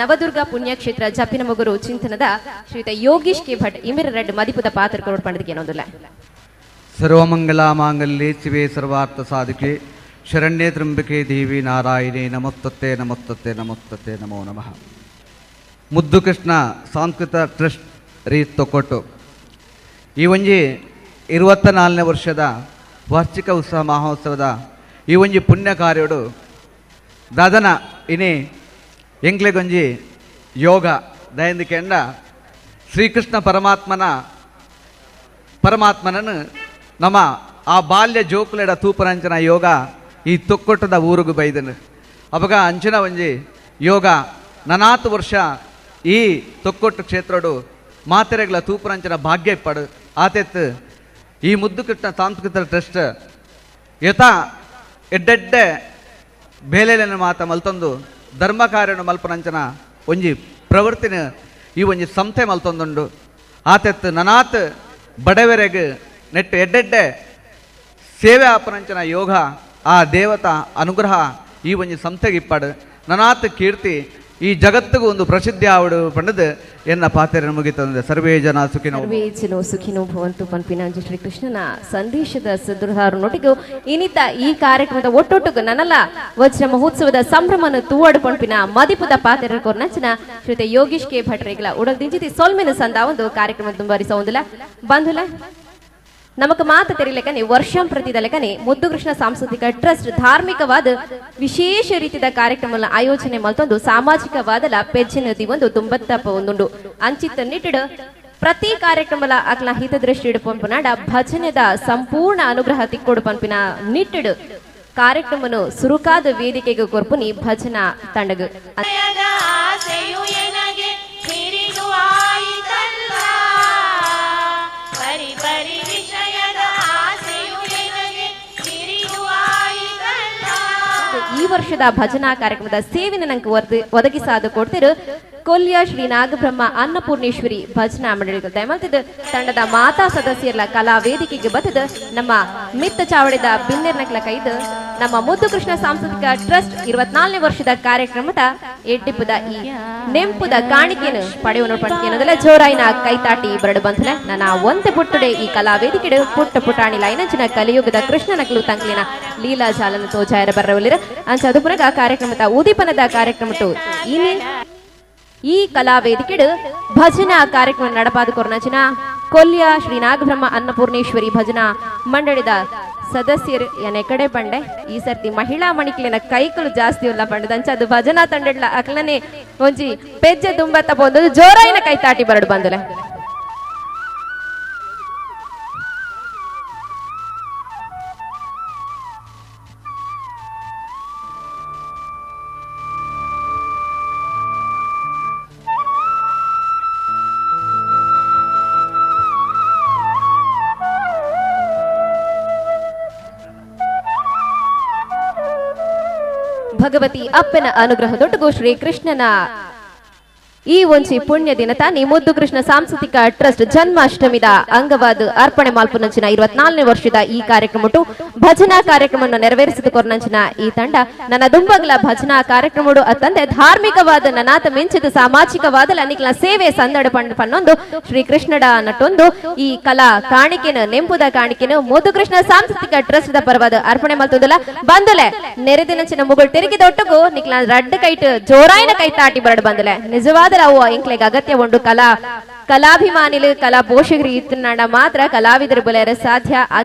ನವದುರ್ಗ ಪುಣ್ಯಕ್ಷೇತ್ರ ಜಪ್ಪಿನ ಮಗುರು ಚಿಂತನದ ಶ್ರೀಯುತ ಯೋಗೀಶ್ ಕೆ ಭಟ್, ಇಮಿರ ರೆಡ್ ಮದಿಪುದ ಪಾತ್ರ ಕೊರೋಡ್ ಪಂಡದಕ್ಕೆ ಏನೊಂದಿಲ್ಲ ಸರ್ವಮಂಗಲ ಮಾಂಗಲ್ಯ ಶಿವೆ ಸರ್ವಾರ್ಥ ಸಾಧಿಕೆ. ಶರಣ್ಯೇ ತ್ರಂಬಿಕೆ ದೇವಿ ನಾರಾಯಣಿ ನಮಸ್ತತ್ತೆ ನಮಸ್ತತ್ತೆ ನಮಸ್ತತ್ತೆ ನಮೋ ನಮಃ. ಮುದ್ದು ಕೃಷ್ಣ ಸಾಂಸ್ಕೃತ ಟ್ರಸ್ಟ್ ರೀ ತೊಕೊಟ್ಟು. ಈ ಒಂಜಿ ಇರುವತ್ತ ನಾಲ್ನೇ ವರ್ಷದ ವಾರ್ಷಿಕ ಉತ್ಸವ ಮಹೋತ್ಸವದ ಈ ಒಂಜಿ ಪುಣ್ಯ ಕಾರ್ಯಡು ದಾದನ, ಇನಿ ಎಂಕ್ಲೆಗೊಂಜಿ ಯೋಗ ದಯಂದಿಕೆಂಡ ಶ್ರೀಕೃಷ್ಣ ಪರಮಾತ್ಮನ, ಪರಮಾತ್ಮನನ್ನು ನಮ್ಮ ಆ ಬಾಲ್ಯ ಜೋಕುಲೆಡ ತೂಪರಂಚನ ಯೋಗ ಈ ತೊಕ್ಕೊಟ್ಟದ ಊರುಗು ಬೈದನು. ಅವಾಗ ಅಂಚನ ಒಂಜಿ ಯೋಗ ನನಾತು ವರ್ಷ ಈ ತೊಕ್ಕೊಟ್ಟು ಕ್ಷೇತ್ರಡು ಮಾತೆರೆಗಳ ತೂಪರಂಚನ ಭಾಗ್ಯ ಇಪ್ಪಡು. ಆತೆತ್ ಈ ಮುದ್ದು ಕೃಷ್ಣ ಸಾಂಸ್ಕೃತಿಕ ಟ್ರಸ್ಟ್ ಯಥ ಎಡ್ಡೆಡ್ಡೆ ಬೇಲೆಲೆನ ಮಾತ ಮಲ್ತೊಂದು ಧರ್ಮ ಕಾರ್ಯನು ಮಲ್ಪನಂಚನ ಒಂಜಿ ಪ್ರವೃತ್ತಿನ ಈ ಒಂಜಿ ಸಂಸ್ಥೆ ಮಲ್ತೊಂದುಂಡು. ಆತೆತ್ ನನಾತ್ ಬಡವೆರೆಗೆ ನೆಟ್ಟು ಎಡ್ಡೆಡ್ಡೆ ಸೇವೆ ಆಪನಂಚನ ಯೋಗ, ಆ ದೇವತಾ ಅನುಗ್ರಹ ಈ ಒಂಜಿ ಸಂಸ್ಥೆಗೆ ಇಪ್ಪಾಡು. ನನಾತ್ ಕೀರ್ತಿ ಈ ಜಗತ್ತಿಗೂ ಒಂದು ಪ್ರಸಿದ್ಧಿ ಆವಡು ಪಂಡದು ಎನ್ನ ಪಾತ್ರ ಮುಗಿತಂದೆ. ಸರ್ವೇ ಜನ ಸುಖಿನೋ ಸರ್ವೇಚನೋ ಸುಖಿನೋ ಭವಂತು. ಪನ್ಪಿನಾಂಜಿ ಶ್ರೀ ಕೃಷ್ಣನ ಸಂದೇಶದ ಸದುರ್ಹಾರು ನೋಟಿಗೂ ಇನಿತ ಈ ಕಾರ್ಯಕ್ರಮದ ಒಟ್ಟೊಟ್ಟುಗು ನನ್ನಲ್ಲ ವಜ್ರ ಮಹೋತ್ಸವದ ಸಂಭ್ರಮನ ತೂವಾಡು ಪಂಪಿನ ಮದಿಪುದ ಪಾತ್ರ ಕೊರ್ನಂಚಿನ ಶ್ರೀತೆ ಯೋಗೀಶ್ ಕೆ ಭಟ್ರೇಗಲ. ಉಡಲ್ ದಿಂಜಿತಿ ಸೊಲ್ಮೆನ ಸಂದ ಒಂದು ಕಾರ್ಯಕ್ರಮ ತುಂಬರಿಸ ಒಂದಿಲ್ಲ ಬಂಧುಲ ನಮಕ್ ಮಾತ ತೆರಿಲೆಕನೆ ವರ್ಷಂ ಪ್ರತಿದ ಮುದ್ದುಕೃಷ್ಣ ಮುದ್ದು ಕೃಷ್ಣ ಸಾಂಸ್ಕೃತಿಕ ಟ್ರಸ್ಟ್ ಧಾರ್ಮಿಕವಾದ ವಿಶೇಷ ರೀತಿಯ ಕಾರ್ಯಕ್ರಮ ಆಯೋಜನೆ ಮಲ್ತೊಂದು ಸಾಮಾಜಿಕವಾದಲ ಪೆಜ್ಜಿನ ಒಂದು ತುಂಬತ್ತಪ್ಪ ಒಂದುಂಡು. ಅಂಚಿತ್ತ ನಿಟ್ಟಿಡು ಪ್ರತಿ ಕಾರ್ಯಕ್ರಮಲ ಅಕ್ಲ ಹಿತದೃಷ್ಟಿ ಪಂಪನಾಡ ಭಜನೆದ ಸಂಪೂರ್ಣ ಅನುಗ್ರಹ ತಿಕ್ಕೊಡು ಪಂಪಿನ ನಿಟ್ಟಿಡು ಕಾರ್ಯಕ್ರಮನು ಸುರುಕಾದ ವೇದಿಕೆಗೆ ಕೊರ್ಪುನಿ ಭಜನಾ ತಂಡಗ. ಈ ವರ್ಷದ ಭಜನಾ ಕಾರ್ಯಕ್ರಮದ ಸೇವೆನ ನಂಗೆ ಒದಗಿಸಾದು ಕೊಡ್ತಿರು ಕೊಲ್ಯ ಶ್ರೀ ನಾಗಬ್ರಹ್ಮ ಅನ್ನಪೂರ್ಣೇಶ್ವರಿ ಭಜನಾ ಮಂಡಳಿಗಳು ದಯಮಾಡ್ತಿದ್ದು ತಂಡದ ಮಾತಾ ಸದಸ್ಯರ ಕಲಾ ವೇದಿಕೆಗೆ ಬತ್ತದ ನಮ್ಮ ಮಿತ್ತ ಚಾವಡಿದ ಬಿನ್ನೆರ್ನಕ್ಲ ಕೈದು ನಮ್ಮ ಮುದ್ದು ಕೃಷ್ಣ ಸಾಂಸ್ಕೃತಿಕ ಟ್ರಸ್ಟ್ ಇರುವತ್ನಾಲ್ಕನೇ ವರ್ಷದ ಕಾರ್ಯಕ್ರಮದ ಎಟ್ಟಿಪ್ಪದ ಈ ನೆಂಪುದ ಕಾಣಿಕೆಯನ್ನು ಪಡೆಯುವ ಪಂಡಿಕೆನದಲ್ಲ ಜೋರಾಯಿನ ಕೈತಾಟಿ ಬರಡು ಬಂಧನ. ನನ್ನ ಒಂದು ಪುಟ್ಟುಡೆ ಈ ಕಲಾ ವೇದಿಕೆಡು, ಪುಟ್ಟ ಪುಟಾಣಿ ಲೈನಂಚಿನ ಕಲಿಯುಗದ ಕೃಷ್ಣನಕ್ಲು ತಂಕ್ಲಿನ ಲೀಲಾ ಜಾಲನ ತೋಜಾಯರ ಬರವಲಿರ ಅಂಚ ಅದು ಪುನಗ ಕಾರ್ಯಕ್ರಮದ ಉದೀಪನದ ಕಾರ್ಯಕ್ರಮಟು ಇನಿ. ಈ ಕಲಾ ವೇದಿಕೆಡು ಭಜನಾ ಕಾರ್ಯಕ್ರಮ ನಡಪಾದ ಕೊರ್ನಚಿನ ಕೊಲ್ಯ ಶ್ರೀ ನಾಗಬ್ರಹ್ಮ ಅನ್ನಪೂರ್ಣೇಶ್ವರಿ ಭಜನಾ ಮಂಡಳಿದ ಸದಸ್ಯರು, ಎನೆ ಕಡೆ ಬಂಡೆ. ಈ ಸರ್ತಿ ಮಹಿಳಾ ಮಣಿಕ್ಲಿನ ಕೈಕಲು ಜಾಸ್ತಿ ಉಲ್ಲ ಪಂಡದಂಚ ಅದು ಭಜನಾ ತಂಡಡ್ಲ ಅಕ್ಲನೆ ಒಂಜಿ ಪೆಜ್ಜೆ ತುಂಬತ್ತ ಬಂದದು ಜೋರಾಯಿನ ಕೈತಾಟಿ ಬರಡು ಬಂದುಲೆ. ಭಗವತಿ ಅಪ್ಪನ ಅನುಗ್ರಹದೊಟ್ಟಿಗೂ ಶ್ರೀ ಕೃಷ್ಣನ ಈ ಒಂಚಿ ಪುಣ್ಯ ದಿನ ತಾನಿ ಮುದ್ದು ಕೃಷ್ಣ ಸಾಂಸ್ಕೃತಿಕ ಟ್ರಸ್ಟ್ ಜನ್ಮಾಷ್ಟಮಿದ ಅಂಗವಾದ ಅರ್ಪಣೆ ಮಾಲ್ಪುನಂಚಿನ ಇರುವತ್ನಾಲ್ನೇ ವರ್ಷದ ಈ ಕಾರ್ಯಕ್ರಮಟು ಭಜನಾ ಕಾರ್ಯಕ್ರಮವನ್ನು ನೆರವೇರಿಸಿದ ಕೊರ್ನಂಚಿನ ಈ ತಂಡ, ನನ್ನ ದುಂಬಗಲ ಭಜನಾ ಕಾರ್ಯಕ್ರಮಡು ಅತ್ತಂದೆ ಧಾರ್ಮಿಕವಾದ ನನಾತ ಮಿಂಚಿದ ಸಾಮಾಜಿಕವಾದ ಅನಿಕ್ಲ ಸೇವೆ ಸಂದಡ ಪನ್ನೊಂದು, ಶ್ರೀ ಕೃಷ್ಣಡ ನಟೊಂದು, ಈ ಕಲಾ ಕಾಣಿಕೆನ, ನೆಂಪುದ ಕಾಣಿಕೆನ ಮುದ್ದು ಕೃಷ್ಣ ಸಾಂಸ್ಕೃತಿಕ ಟ್ರಸ್ಟ್ ದ ಪರವಾದ ಅರ್ಪಣೆ ಮಾಲ್ತುಂದಲ, ಬಂದಲೆ ನೆರೆದಿನಂಚಿನ ನೆರೆದಿನಚಿನ ತಿರುಗಿದ ಒಟ್ಟಗೂ ನಿಕ್ಲ ರಡ್ ಕೈಟ್ ಜೋರಾಯಿನ ಕೈ ತಾಟಿ ಬರಡ್ ಬಂದಲೆ, ನಿಜವಾದ ಅವು ಇಂಕ್ಲೆಗ್ ಅಗತ್ಯ ಒಂದು ಕಲಾ. ಕಲಾಭಿಮಾನಿಲು ಕಲಾ ಪೋಷಕರಿ ಇತ್ತು ಮಾತ್ರ ಕಲಾವಿದರು ಬಲೆಯರ ಸಾಧ್ಯ